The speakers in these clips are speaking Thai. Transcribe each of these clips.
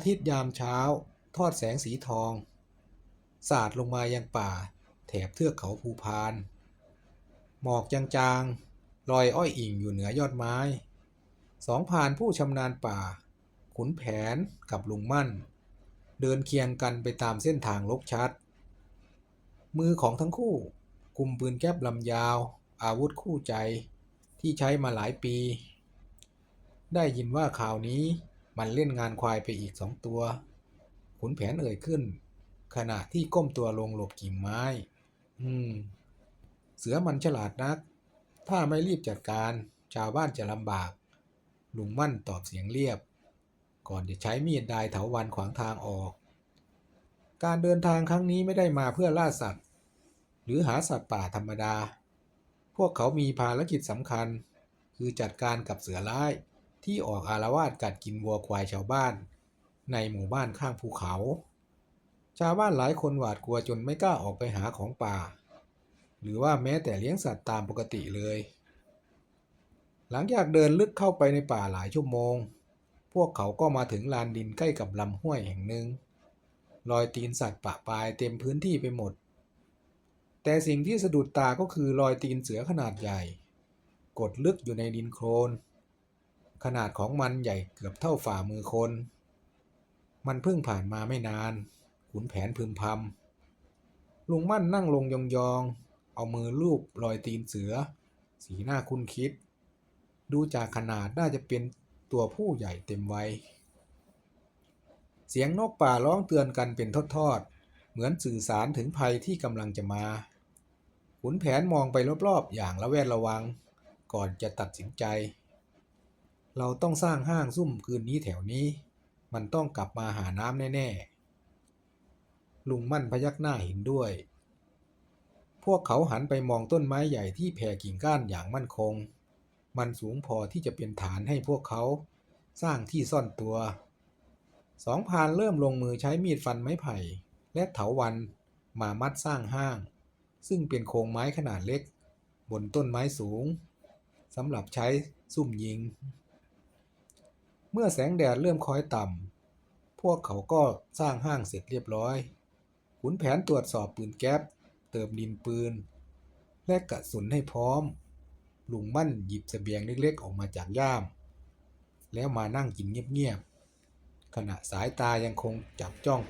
ผ้าทิศยามเช้า ทอดแสงสีทอง สาดลงมายังป่า แถบเทือกเขาภูพาน หมอกจางๆลอยอ้อยอิงอยู่เหนือยอดไม้ สองพรานผู้ชำนาญป่า ขุนแผนกับลุงมั่น เดินเคียงกันไปตามเส้นทางลกชัด มือของทั้งคู่กุมปืนแก๊ปลำยาว อาวุธคู่ใจที่ใช้มาหลายปี ได้ยินว่าข่าวนี้ มันเล่นงานควายไปอีกสองตัว ขุนแผนเอ่ยขึ้น ขณะที่ก้มตัวลงหลบกิ่งไม้ อืม เสือมันฉลาดนัก ถ้าไม่รีบจัดการ ชาวบ้านจะลำบาก ลุงมั่นตอบเสียงเรียบ ก่อนจะใช้มีดดายเถาวันขวางทางออก การเดินทางครั้งนี้ไม่ได้มาเพื่อล่าสัตว์ หรือหาสัตว์ป่าธรรมดา พวกเขามีภารกิจสำคัญ คือจัดการกับเสือร้าย ที่ออกอารวาสกัดกินวัวควายชาวบ้าน ในหมู่บ้านข้างภูเขา ชาวบ้านหลายคนหวาดกลัวจนไม่กล้าออกไปหาของป่า หรือว่าแม้แต่เลี้ยงสัตว์ตามปกติเลย หลังจากเดินลึกเข้าไปในป่าหลายชั่วโมง พวกเขาก็มาถึงลานดินใกล้กับลำห้วยแห่งหนึ่งรอยตีนสัตว์ปะปายเต็มพื้นที่ไปหมด แต่สิ่งที่สะดุดตาก็คือรอยตีนเสือขนาดใหญ่ กดลึกอยู่ในดินโคลน ขนาดของมันใหญ่เกือบเท่าฝ่ามือคน มันเพิ่งผ่านมาไม่นาน ขุนแผนพึมพำลุงมั่นนั่งลงยองๆ เอามือลูบรอยตีนเสือ สีหน้าคุ้นคิด ดูจากขนาดน่าจะเป็นตัวผู้ใหญ่เต็มวัย เสียงนกป่าร้องเตือนกันเป็นทอดๆ เหมือนสื่อสารถึงภัยที่กำลังจะมา ขุนแผนมองไปรอบๆ อย่างระแวดระวัง ก่อนจะตัดสินใจ เราต้องสร้างห้างซุ่มคืนนี้แถวนี้ มันต้องกลับมาหาน้ำแน่ ๆ ลุงมั่นพยักหน้าเห็นด้วย พวกเขาหันไปมองต้นไม้ใหญ่ที่แผ่กิ่งก้านอย่างมั่นคง มันสูงพอที่จะเป็นฐานให้พวกเขาสร้างที่ซ่อนตัว สองพานเริ่มลงมือใช้มีดฟันไม้ไผ่ และเถาวันมามัดสร้างห้าง ซึ่งเป็นโครงไม้ขนาดเล็ก บนต้นไม้สูงสำหรับใช้ซุ่มยิง เมื่อแสงแดดเริ่มคอยต่ำ พวกเขาก็สร้างห้างเสร็จเรียบร้อย ขุนแผนตรวจสอบปืนแก๊ป เติมดินปืน และกระสุนให้พร้อม ลุงมั่นหยิบเสบียงเล็กๆ ออกมาจากย่าม แล้วมานั่งกินเงียบๆ ขณะสายตายังคงจับจ้อง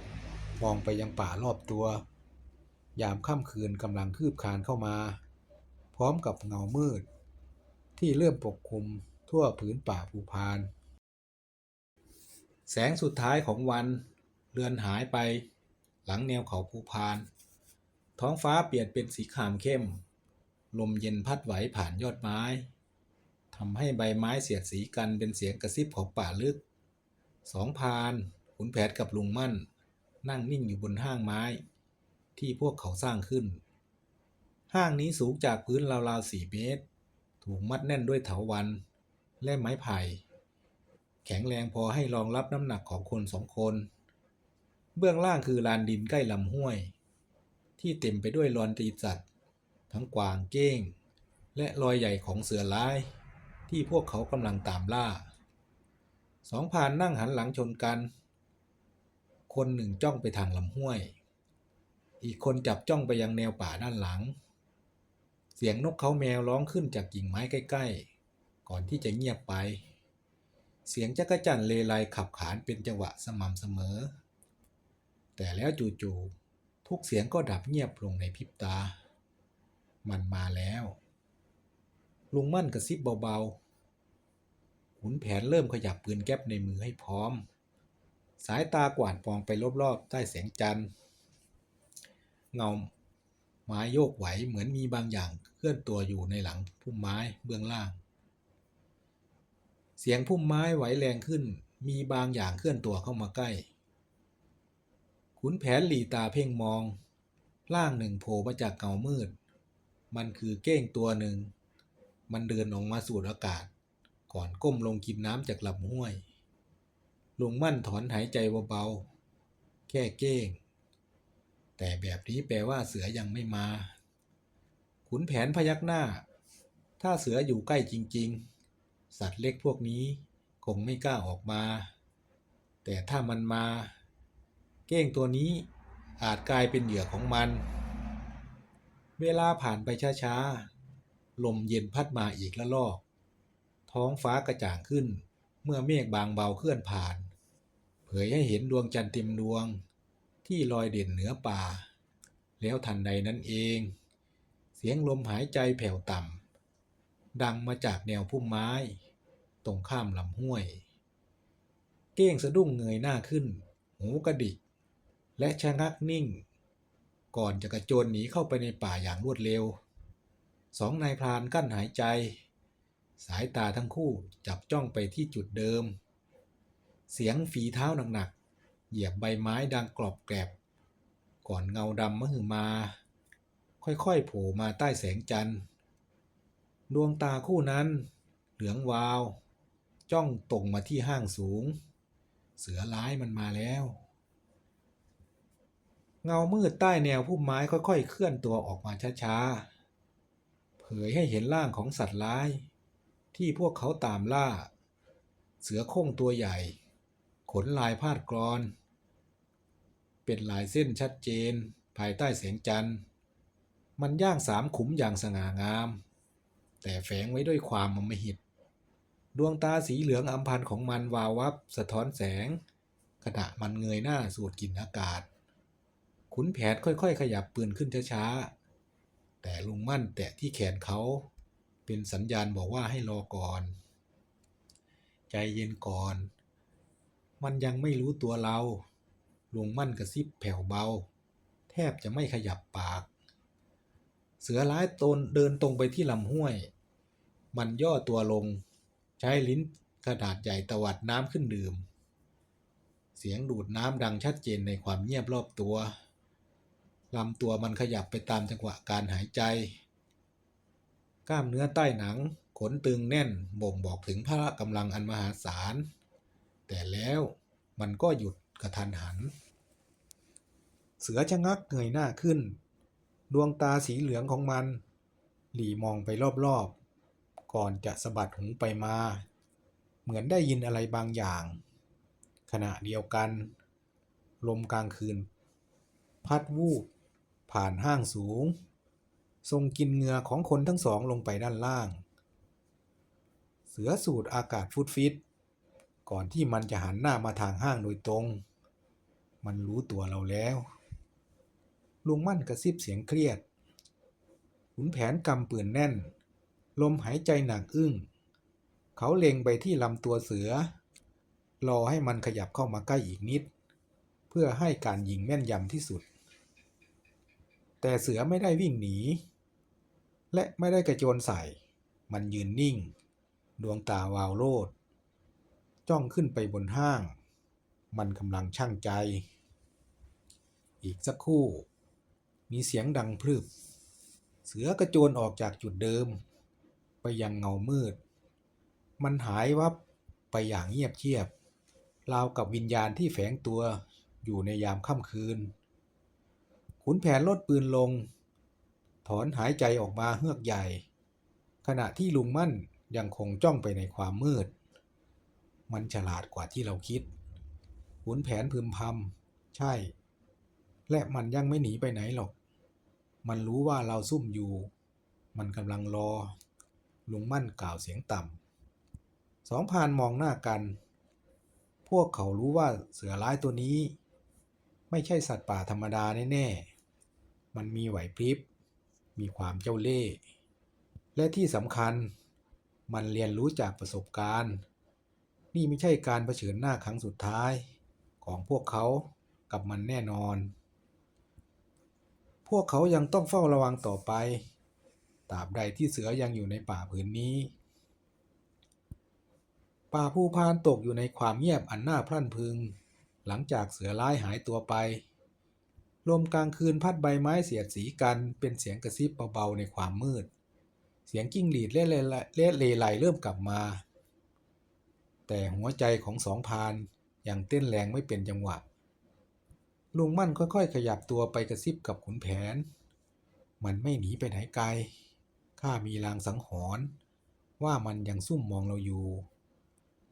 มองไปยังป่ารอบตัว ยามค่ำคืนกำลังคืบคานเข้ามา พร้อมกับเงามืด ที่เริ่มปกคลุมทั่วผืนป่าภูพาน แสงสุดท้ายของวัน เลือนหายไป หลังแนวเขาภูพาน ท้องฟ้าเปลี่ยนเป็นสีขามเข้ม ลมเย็นพัดไหวผ่านยอดไม้ทำให้ใบไม้เสียดสีกันเป็นเสียงกระซิบของป่าลึก สองพานขุนแผนกับลุงมั่น นั่งนิ่งอยู่บนห้างไม้ ที่พวกเขาสร้างขึ้น ห้างนี้สูงจากพื้นราวๆสี่เมตร ถูกมัดแน่นด้วยเถาวันและไม้ไผ่ แข็งแรงพอให้รองรับน้ำหนักของคนสองคน เบื้องล่างคือลานดินใกล้ลำห้วย ที่เต็มไปด้วยรอนตีสัตว์ ทั้งกวางเก้ง และรอยใหญ่ของเสือร้าย ที่พวกเขากำลังตามล่า สองพรานนั่งหันหลังชนกัน คนหนึ่งจ้องไปทางลำห้วย อีกคนจับจ้องไปยังแนวป่าด้านหลัง เสียงนกเขาแมวร้องขึ้นจากกิ่งไม้ใกล้ ๆ ก่อนที่จะเงียบไป เสียงจักรจั่นเลไลขับขานเป็นจังหวะสม่ำเสมอ แต่แล้วจู่ๆทุกเสียงก็ดับเงียบลงในพริบตา มันมาแล้ว ลุงมั่นกระซิบเบาๆขุนแผนเริ่มขยับปืนแก๊ปในมือให้พร้อม สายตากวาดมองไปรอบๆใต้แสงจันทร์ เงาไม้โยกไหวเหมือนมีบางอย่างเคลื่อนตัวอยู่ในหลังพุ่มไม้เบื้องล่าง เสียงพุ่มไม้ไหวแรงขึ้น มีบางอย่างเคลื่อนตัวเข้ามาใกล้ ขุนแผนหลีตาเพ่งมอง ร่างหนึ่งโผล่มาจากเงามืด มันคือเก้งตัวหนึ่ง มันเดินออกมาสูดอากาศ ก่อนก้มลงกินน้ำจากลำห้วย ลุงมั่นถอนหายใจเบาๆ แค่เก้ง แต่แบบนี้แปลว่าเสือยังไม่มา ขุนแผนพยักหน้า ถ้าเสืออยู่ใกล้จริง ๆ สัตว์เล็กพวกนี้คงไม่กล้าออกมา แต่ถ้ามันมา เก้งตัวนี้อาจกลายเป็นเหยื่อของมัน เวลาผ่านไปช้าๆ ลมเย็นพัดมาอีกละลอก ท้องฟ้ากระจ่างขึ้นเมื่อเมฆบางเบาเคลื่อนผ่าน เผยให้เห็นดวงจันทร์เต็มดวงที่ลอยเด่นเหนือป่า แล้วทันใดนั้นเอง เสียงลมหายใจแผ่วต่ำ ดังมาจากแนวพุ่มไม้ ตรงข้ามลำห้วย เก้งสะดุ้งเงยหน้าขึ้น หูกระดิก และชะงักนิ่ง ก่อนจะกระโจนหนีเข้าไปในป่าอย่างรวดเร็ว สองนายพรานกั้นหายใจ สายตาทั้งคู่จับจ้องไปที่จุดเดิม เสียงฝีเท้าหนักๆ เหยียบใบไม้ดังกรอบแกรบ ก่อนเงาดำมหึมา ค่อยๆโผล่มาใต้แสงจันทร์ ดวงตาคู่นั้น เหลืองวาว จ้องตรงมาที่ห้างสูง เสือร้ายมันมาแล้ว เงามืดใต้แนวพุ่มไม้ค่อยๆ เคลื่อนตัวออกมาช้าๆ เผยให้เห็นร่างของสัตว์ร้าย ที่พวกเขาตามล่า เสือโคร่งตัวใหญ่ ขนลายพาดกรอน เป็นลายเส้นชัดเจน ภายใต้แสงจันทร์ มันย่างสามขุมอย่างสง่างาม แต่แฝงไว้ด้วยความมมหิต ดวงตาสีเหลืองอำพันของมันวาววับสะท้อนแสง ขณะมันเงยหน้าสูดกลิ่นอากาศ ขุนแผนค่อยๆ ขยับปืนขึ้นช้าๆ แต่ลุงมั่นแตะที่แขนเขา เป็นสัญญาณบอกว่าให้รอก่อน ใจเย็นก่อน มันยังไม่รู้ตัวเราลุงมั่นกระซิบแผ่วเบา แทบจะไม่ขยับปาก เสือร้ายตนเดินตรงไปที่ลำห้วย มันย่อตัวลง ใช้ลิ้นกระดาษใหญ่ตวัดน้ำขึ้นดื่ม เสียงดูดน้ำดังชัดเจนในความเงียบรอบตัวลำตัวมันขยับไปตามจังหวะการหายใจ กล้ามเนื้อใต้หนังขนตึงแน่นบ่งบอกถึงพละกำลังอันมหาศาล แต่แล้วมันก็หยุดกระทันหัน เสือชะงักเงยหน้าขึ้น ดวงตาสีเหลืองของมัน หลีมองไปรอบๆ ก่อนจะสะบัดหูไปมา เหมือนได้ยินอะไรบางอย่าง ขณะเดียวกัน ลมกลางคืน พัดวูบผ่านห้างสูง ทรงกินเหงื่อของคนทั้งสองลงไปด้านล่าง เสือสูดอากาศฟุดฟิต ก่อนที่มันจะหันหน้ามาทางห้างโดยตรง มันรู้ตัวเราแล้ว ลุงมั่นกระซิบเสียงเครียดขุนแผนกำปืนแน่น ลมหายใจหนักอึ้ง เขาเล็งไปที่ลำตัวเสือ รอให้มันขยับเข้ามาใกล้อีกนิด เพื่อให้การยิงแม่นยำที่สุด แต่เสือไม่ได้วิ่งหนี และไม่ได้กระโจนใส่ มันยืนนิ่ง ดวงตาวาวโลด จ้องขึ้นไปบนห้าง มันกำลังช่างใจ อีกสักครู่ มีเสียงดังพรึบ เสือกระโจนออกจากจุดเดิม ไปยังเงามืด มันหายวับไปอย่างเงียบเชียบ ราวกับวิญญาณที่แฝงตัวอยู่ในยามค่ำคืน ขุนแผนลดปืนลง ถอนหายใจออกมาเฮือกใหญ่ ขณะที่ลุงมั่นยังคงจ้องไปในความมืด มันฉลาดกว่าที่เราคิด ขุนแผนพึมพำ ใช่ และมันยังไม่หนีไปไหนหรอก มันรู้ว่าเราซุ่มอยู่ มันกำลังรอ ลุงมั่นกล่าวเสียงต่ำสองพานมองหน้ากัน พวกเขารู้ว่าเสือร้ายตัวนี้ ไม่ใช่สัตว์ป่าธรรมดาแน่ๆ มันมีไหวพริบ มีความเจ้าเล่ห์ และที่สำคัญ มันเรียนรู้จากประสบการณ์ นี่ไม่ใช่การเผชิญหน้าครั้งสุดท้ายของพวกเขากับมันแน่นอน พวกเขายังต้องเฝ้าระวังต่อไป ตราบใดที่เสือยังอยู่ในป่าผืนนี้ ป่าภูพานตกอยู่ในความเงียบอันน่าพรั่นพึง หลังจากเสือร้ายหายตัวไป ลมกลางคืนพัดใบไม้เสียดสีกันเป็นเสียงกระซิบเบาๆในความมืด เสียงกิ้งหรีดเล่เลเล่เลไลเริ่มกลับมา แต่หัวใจของสองพานยังเต้นแรงไม่เป็นจังหวะ ลุงมั่นค่อยๆ ขยับตัวไปกระซิบกับขุนแผน มันไม่หนีไปไหนไกล ข้ามีลางสังหรณ์ว่ามันยังซุ่มมองเราอยู่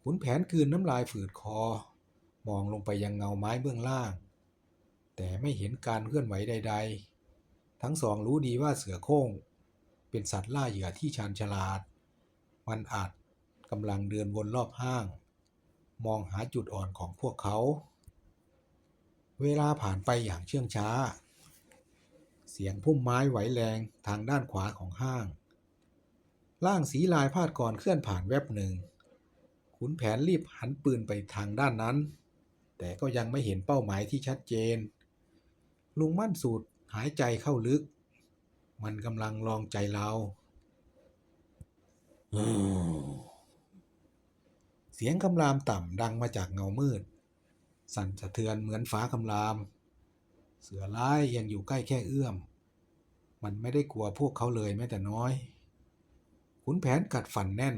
ขุนแผนกลืนน้ำลายฝืดคอ มองลงไปยังเงาไม้เบื้องล่าง แต่ไม่เห็นการเคลื่อนไหวใด ๆ ทั้งสองรู้ดีว่าเสือโคร่ง เป็นสัตว์ล่าเหยื่อที่ชาญฉลาด มันอาจกำลังเดินวนรอบห้าง มองหาจุดอ่อนของพวกเขา เวลาผ่านไปอย่างเชื่องช้า เสียงพุ่มไม้ไหวแรงทางด้านขวาของห้าง ร่างสีลายพาดก่อนเคลื่อนผ่านแวบหนึ่ง ขุนแผนรีบหันปืนไปทางด้านนั้น แต่ก็ยังไม่เห็นเป้าหมายที่ชัดเจน ลุงมั่นสูดหายใจเข้าลึก มันกำลังลองใจเราอืมเสียงคำรามต่ำดังมาจากเงามืด สั่นสะเทือนเหมือนฟ้าคำราม เสือร้ายยังอยู่ใกล้แค่เอื้อม มันไม่ได้กลัวพวกเขาเลยแม้แต่น้อย ขุนแผนกัดฟันแน่น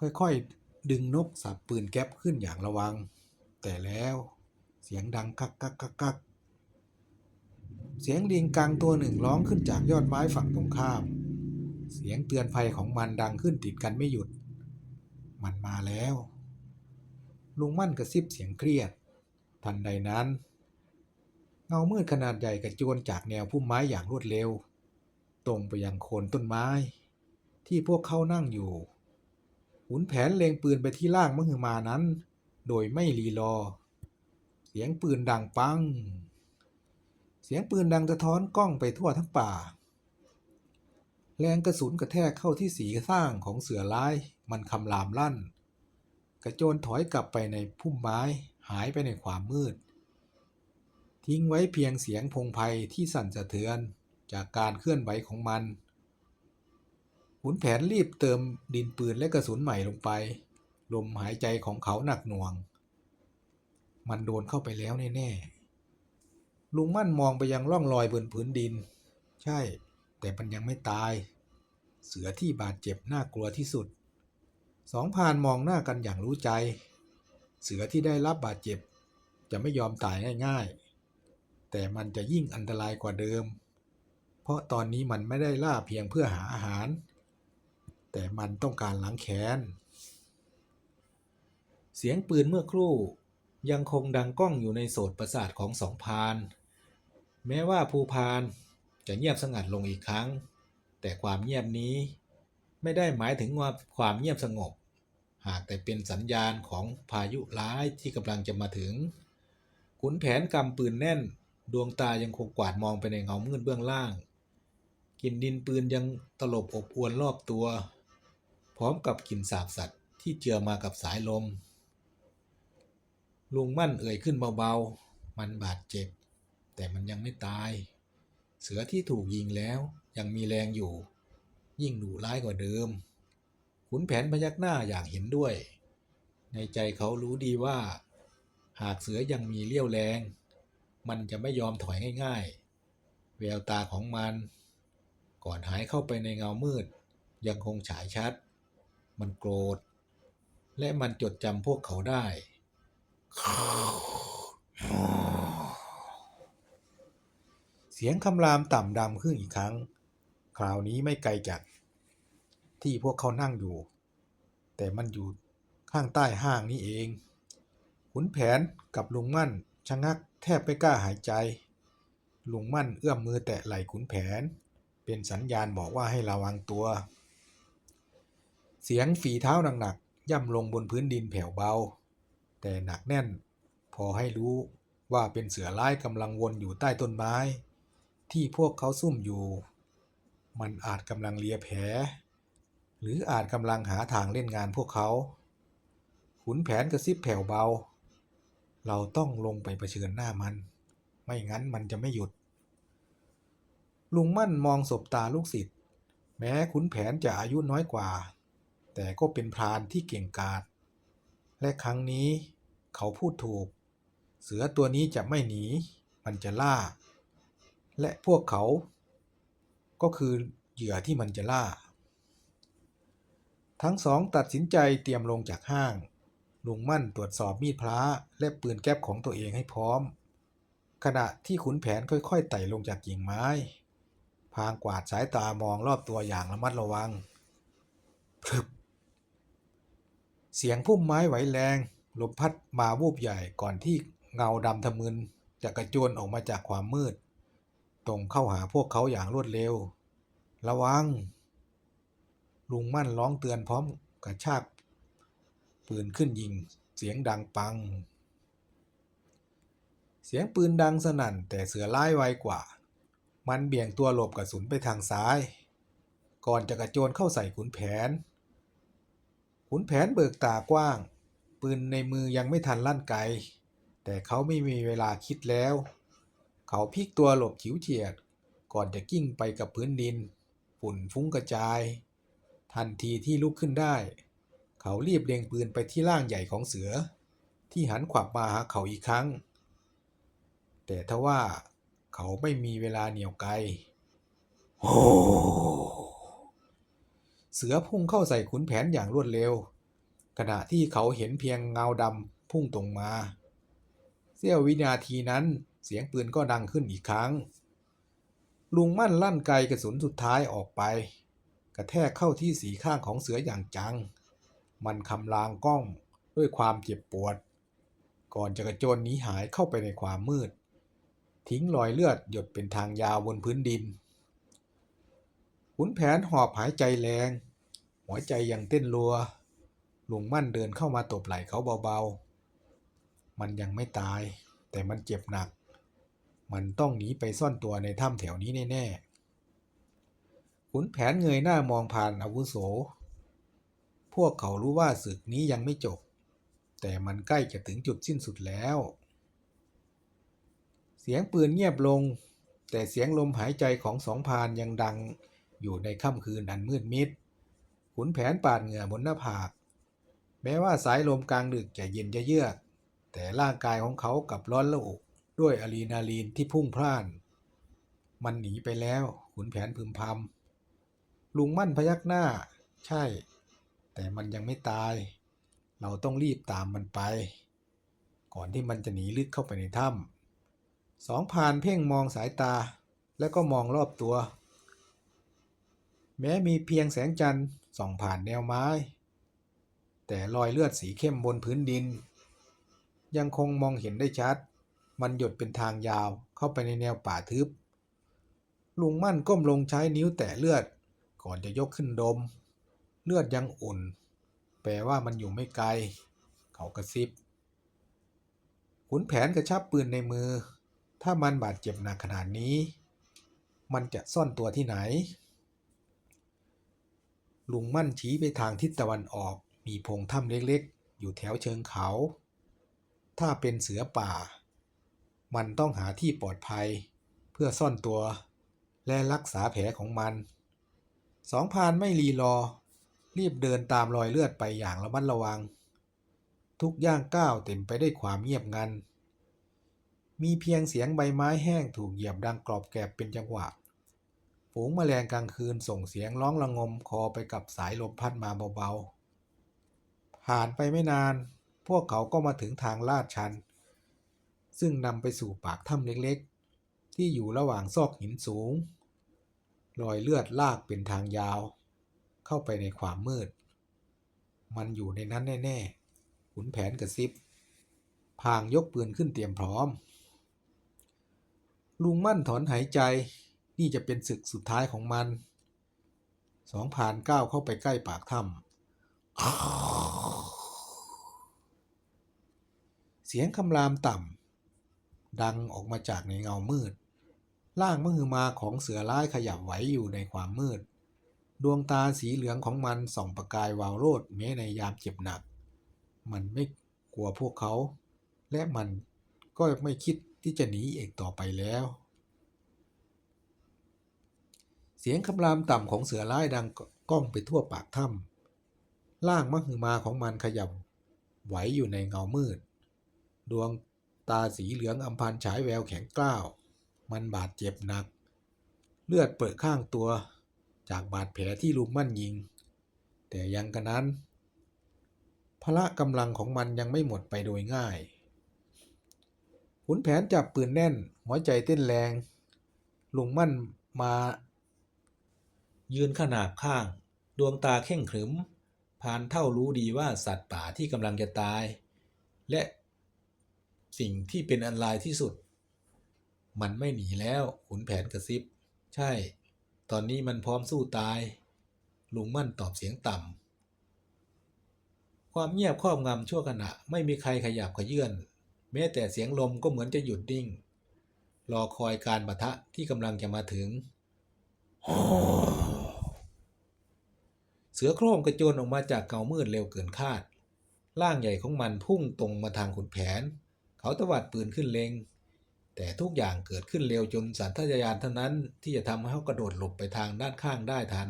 ค่อยๆ ดึงนกสับปืนแก๊ปขึ้นอย่างระวัง แต่แล้วเสียงดังกักกักกักกักเสียงลิงกังตัวหนึ่งร้องขึ้นจากยอดไม้ฝั่งตรงข้าม เสียงเตือนภัยของมันดังขึ้นติดกันไม่หยุด มันมาแล้ว ลุงมั่นกระซิบเสียงเครียด ทันใดนั้น เงามืดขนาดใหญ่กระโจนจากแนวพุ่มไม้อย่างรวดเร็ว ตรงไปยังโคนต้นไม้ ที่พวกเขานั่งอยู่หุนแผนเล็งปืนไปที่ล่างมหึมานั้น โดยไม่รีรอ เสียงปืนดังปัง เสียงปืนดังสะท้อนกล้องไปทั่วทั้งป่า แรงกระสุนกระแทกเข้าที่สีสร้างของเสือร้ายมันคำรามลั่น ระโจนถอยกลับไปในพุ่มไม้หายไปในความมืด ทิ้งไว้เพียงเสียงพงไพที่สั่นสะเทือนจากการเคลื่อนไหวของมันขุนแผนรีบเติมดินปืนและกระสุนใหม่ลงไป ลมหายใจของเขาหนักหน่วง มันโดนเข้าไปแล้วแน่ๆ ลุงมั่นมองไปยังร่องรอยบนพื้นดิน ใช่ แต่มันยังไม่ตาย เสือที่บาดเจ็บน่ากลัวที่สุด สองพานมองหน้ากันอย่างรู้ใจ เสือที่ได้รับบาดเจ็บ จะไม่ยอมตายง่ายๆ แต่มันจะยิ่งอันตรายกว่าเดิม เพราะตอนนี้มันไม่ได้ล่าเพียงเพื่อหาอาหาร แต่มันต้องการล้างแค้น เสียงปืนเมื่อครู่ยังคงดังก้องอยู่ในโสตประสาทของสองพาน แม้ว่าภูพานจะเงียบสงัดลงอีกครั้ง แต่ความเงียบนี้ไม่ได้หมายถึงว่าความเงียบสงบ หากแต่เป็นสัญญาณของพายุร้ายที่กำลังจะมาถึง ขุนแผนกำปืนแน่น ดวงตายังคงกวาดมองไปในเงามืดเบื้องล่างกลิ่นดินปืนยังตลบอบอวนรอบตัว พร้อมกับกลิ่นสาบสัตว์ที่เจือมากับสายลม ลุงมั่นเอ่ยขึ้นเบาๆ มันบาดเจ็บ แต่มันยังไม่ตาย เสือที่ถูกยิงแล้วยังมีแรงอยู่ ยิ่งดุร้ายกว่าเดิม ขุนแผนพยักหน้าอย่างเห็นด้วย ในใจเขารู้ดีว่า หากเสือยังมีเลี้ยวแรง มันจะไม่ยอมถอยง่ายๆ แววตาของมัน ก่อนหายเข้าไปในเงามืด ยังคงฉายชัด มันโกรธ และมันจดจำพวกเขาได้ เสียงคำรามต่ำดำขึ้นอีกครั้ง คราวนี้ไม่ไกลจาก ที่พวกเขานั่งอยู่ แต่มันอยู่ข้างใต้ห้างนี่เอง ขุนแผนกับลุงมั่นชะงักแทบไม่กล้าหายใจ ลุงมั่นเอื้อมมือแตะไหล่ขุนแผน เป็นสัญญาณบอกว่าให้ระวังตัว เสียงฝีเท้าหนักๆย่ำลงบนพื้นดินแผ่วเบา แต่หนักแน่น พอให้รู้ว่าเป็นเสือร้ายกำลังวนอยู่ใต้ต้นไม้ ที่พวกเขาซุ่มอยู่ มันอาจกำลังเลียแผล หรืออาจกำลังหาทางเล่นงานพวกเขา ขุนแผนกระซิบแผ่วเบา เราต้องลงไปเผชิญหน้ามัน ไม่งั้นมันจะไม่หยุด ลุงมั่นมองสบตาลูกศิษย์แม้ขุนแผนจะอายุน้อยกว่า แต่ก็เป็นพรานที่เก่งกาจและครั้งนี้เขาพูดถูก เสือตัวนี้จะไม่หนี มันจะล่า และพวกเขา ก็คือเหยื่อที่มันจะล่า ทั้งสองตัดสินใจเตรียมลงจากห้าง ลุงมั่นตรวจสอบมีดพระและปืนแก๊ปของตัวเองให้พร้อม ขณะที่ขุนแผนค่อยๆไต่ลงจากกิ่งไม้ พางกวาดสายตามองรอบตัวอย่างระมัดระวังพรึบเสียงพุ่มไม้ไหวแรงลมพัดมาวูบใหญ่ก่อนที่เงาดำทะมึนจะกระโจนออกมาจากความมืด ตรงเข้าหาพวกเขาอย่างรวดเร็ว ระวัง ลุงมั่นร้องเตือนพร้อมกระชากปืนขึ้นยิงเสียงดังปัง เสียงปืนดังสนั่นแต่เสือร้ายไวกว่า มันเบี่ยงตัวหลบกระสุนไปทางซ้าย ก่อนจะกระโจนเข้าใส่ขุนแผน ขุนแผนเบิกตากว้าง ปืนในมือยังไม่ทันลั่นไกแต่เขาไม่มีเวลาคิดแล้ว เขาพลิกตัวหลบฉิวเฉียด ก่อนจะกิ้งไปกับพื้นดิน ฝุ่นฟุ้งกระจาย ทันทีที่ลุกขึ้นได้ เขารีบเล็งปืนไปที่ร่างใหญ่ของเสือ ที่หันขวับมาหาเขาอีกครั้ง แต่ทว่าเขาไม่มีเวลาเหนียวไกลโอ้เสือพุ่งเข้าใส่ขุนแผนอย่างรวดเร็ว ขณะที่เขาเห็นเพียงเงาดำพุ่งตรงมา เสี้ยววินาทีนั้นเสียงปืนก็ดังขึ้นอีกครั้ง ลุงมั่นลั่นไกกระสุนสุดท้ายออกไป กระแทกเข้าที่สีข้างของเสืออย่างจัง มันคำรางก้องด้วยความเจ็บปวด ก่อนจะกระโจนหนีหายเข้าไปในความมืด ทิ้งรอยเลือดหยดเป็นทางยาวบนพื้นดินขุนแผนหอบหายใจแรง หัวใจยังเต้นรัว ลุงมั่นเดินเข้ามาตบไหล่เขาเบาๆ มันยังไม่ตาย แต่มันเจ็บหนัก มันต้องหนีไปซ่อนตัวในถ้ำแถวนี้แน่ๆ ขุนแผนเงยหน้ามองผ่านอาวุโส พวกเขารู้ว่าศึกนี้ยังไม่จบ แต่มันใกล้จะถึงจุดสิ้นสุดแล้ว เสียงปืนเงียบลง แต่เสียงลมหายใจของสองพานยังดังอยู่ในค่ำคืนอันมืดมิด ขุนแผนปาดเหงื่อบนหน้าผาก แม้ว่าสายลมกลางดึกจะเย็นจะเยือก แต่ร่างกายของเขากลับร้อนระอุด้วยอะดรีนาลีนที่พุ่งพล่าน มันหนีไปแล้ว ขุนแผนพึมพำ ลุงมั่นพยักหน้า ใช่ แต่มันยังไม่ตาย เราต้องรีบตามมันไป ก่อนที่มันจะหนีลึกเข้าไปในถ้ำสองพานเพ่งมองสายตา แล้วก็มองรอบตัว แม้มีเพียงแสงจันทร์ส่องผ่านแนวไม้ แต่รอยเลือดสีเข้มบนพื้นดิน ยังคงมองเห็นได้ชัด มันหยดเป็นทางยาวเข้าไปในแนวป่าทึบลุงมั่นก้มลงใช้นิ้วแตะเลือด ก่อนจะยกขึ้นดม เลือดยังอุ่น แปลว่ามันอยู่ไม่ไกล เขากระซิบ ขุนแผนกระชับปืนในมือ ถ้ามันบาดเจ็บหนักขนาดนี้ มันจะซ่อนตัวที่ไหน ลุงมั่นชี้ไปทางทิศตะวันออก มีโพงถ้ำเล็กๆ อยู่แถวเชิงเขา ถ้าเป็นเสือป่า มันต้องหาที่ปลอดภัย เพื่อซ่อนตัวและรักษาแผลของมัน สองพานไม่รีรอ รีบเดินตามรอยเลือดไปอย่างระมัดระวัง ทุกย่างก้าวเต็มไปได้วยความเงียบงัน มีเพียงเสียงใบไม้แห้งถูกเหยียบดังกรอบแกรบเป็นจังหวะ ฝูงแมลงกลางคืนส่งเสียงร้องระงมคอไปกับสายลมพัดมาเบาๆ ผ่านไปไม่นาน พวกเขาก็มาถึงทางลาดชัน ซึ่งนำไปสู่ปากถ้ำเล็กๆ ที่อยู่ระหว่างซอกหินสูง รอยเลือดลากเป็นทางยาว เข้าไปในความมืด มันอยู่ในนั้นแน่ๆขุนแผนกระซิบ พางยกปืนขึ้นเตรียมพร้อม ลุงมั่นถอนหายใจ นี่จะเป็นศึกสุดท้ายของมัน สองผ่านก้าวเข้าไปใกล้ปากถ้ำเสียงคำรามต่ำดังออกมาจากในเงามืด ร่างมหึมาของเสือร้ายขยับไหวอยู่ในความมืด ดวงตาสีเหลืองของมันส่องประกายวาวโรดแม้ในยามเจ็บหนัก มันไม่กลัวพวกเขา และมันก็ไม่คิดที่จะหนีเอกต่อไปแล้ว เสียงคำรามต่ำของเสือร้ายดังก้องไปทั่วปากถ้ำร่างมหึมาของมันขยับไหวอยู่ในเงามืด ดวงตาสีเหลืองอำพันฉายแววแข็งกล้าว มันบาดเจ็บหนัก เลือดเปิดข้างตัวจากบาดแผลที่ลุงมั่นยิง แต่ยังกระนั้น พละกำลังของมันยังไม่หมดไปโดยง่ายขุนแผนจับปืนแน่น หัวใจเต้นแรง ลุงมั่นมา ยืนขนาบข้าง ดวงตาเข่งขรึมพรานเท่ารู้ดีว่าสัตว์ป่าที่กำลังจะตาย และสิ่งที่เป็นอันตรายที่สุด มันไม่หนีแล้วขุนแผนกระซิบ ใช่ ตอนนี้มันพร้อมสู้ตาย ลุงมั่นตอบเสียงต่ำ ความเงียบครอบงำชั่วขณะ ไม่มีใครขยับขยื่นแม้แต่เสียงลมก็เหมือนจะหยุดนิ่ง รอคอยการปะทะที่กำลังจะมาถึง เสือโคร่งกระโจนออกมาจากเงามืดเร็วเกินคาด ร่างใหญ่ของมันพุ่งตรงมาทางขุนแผน เขาตวัดปืนขึ้นเล็ง แต่ทุกอย่างเกิดขึ้นเร็วจนสันทยานเท่านั้นที่จะทำให้เขากระโดดหลบไปทางด้านข้างได้ทัน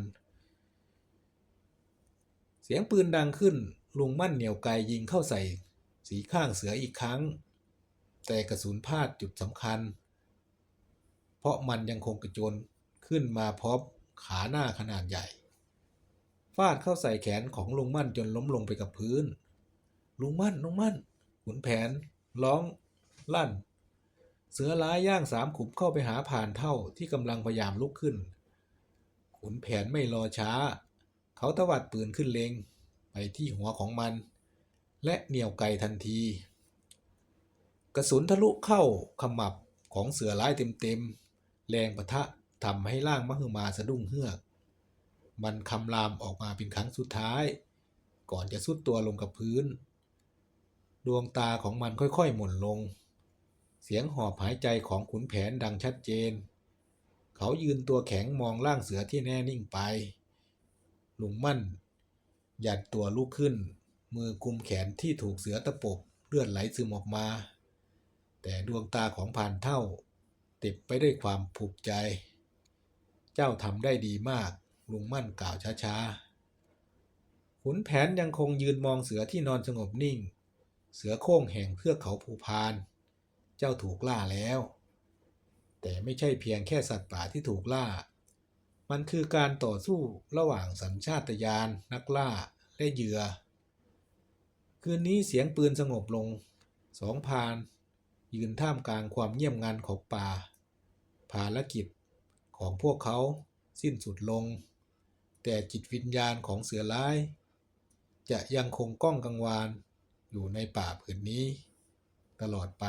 เสียงปืนดังขึ้นลุงมั่นเหนียวไกยิงเข้าใส่สีข้างเสืออีกครั้ง แต่กระสุนพลาดจุดสำคัญ เพราะมันยังคงกระโจนขึ้นมาพร้อมขาหน้าขนาดใหญ่ฟาดเข้าใส่แขนของลุงมั่นจนล้มลงไปกับพื้น ลุงมั่นลุงมั่นขุนแผน ร้องลั่น เสือร้ายย่างสามขุมเข้าไปหาผ่านเท่าที่กำลังพยายามลุกขึ้น ขุนแผนไม่รอช้า เขาตวัดปืนขึ้นเลงไปที่หัวของมัน และเหนี่ยวไกทันที กระสุนทะลุเข้าขมับของเสือร้ายเต็มๆ แรงปะทะทำให้ร่างมหึมาสะดุ้งเฮือก มันคำรามออกมาเป็นครั้งสุดท้าย ก่อนจะสุดตัวลงกับพื้น ดวงตาของมันค่อยๆ หม่นลง เสียงหอบหายใจของขุนแผนดังชัดเจน เขายืนตัวแข็งมองร่างเสือที่แน่นิ่งไป ลุงมั่น หยัดตัวลุกขึ้น มือกุมแขนที่ถูกเสือตะปบเลือดไหลซึมออกมา แต่ดวงตาของผ่านเท่า เต็มไปด้วยความภูมิใจ เจ้าทำได้ดีมาก ลุงมั่นกล่าวช้าๆ ขุนแผนยังคงยืนมองเสือที่นอนสงบนิ่ง เสือโคร่งแห่งเทือเขาภูพาน เจ้าถูกล่าแล้ว แต่ไม่ใช่เพียงแค่สัตว์ป่าที่ถูกล่า มันคือการต่อสู้ระหว่างสัญชาตญาณนักล่าและเหยื่อ คืนนี้เสียงปืนสงบลง สองพานยืนท่ามกลางความเงียบงันของป่า ภารกิจของพวกเขาสิ้นสุดลง แต่จิตวิญญาณของเสือร้าย จะยังคงก้องกังวานอยู่ในป่าผืนนี้ ตลอดไป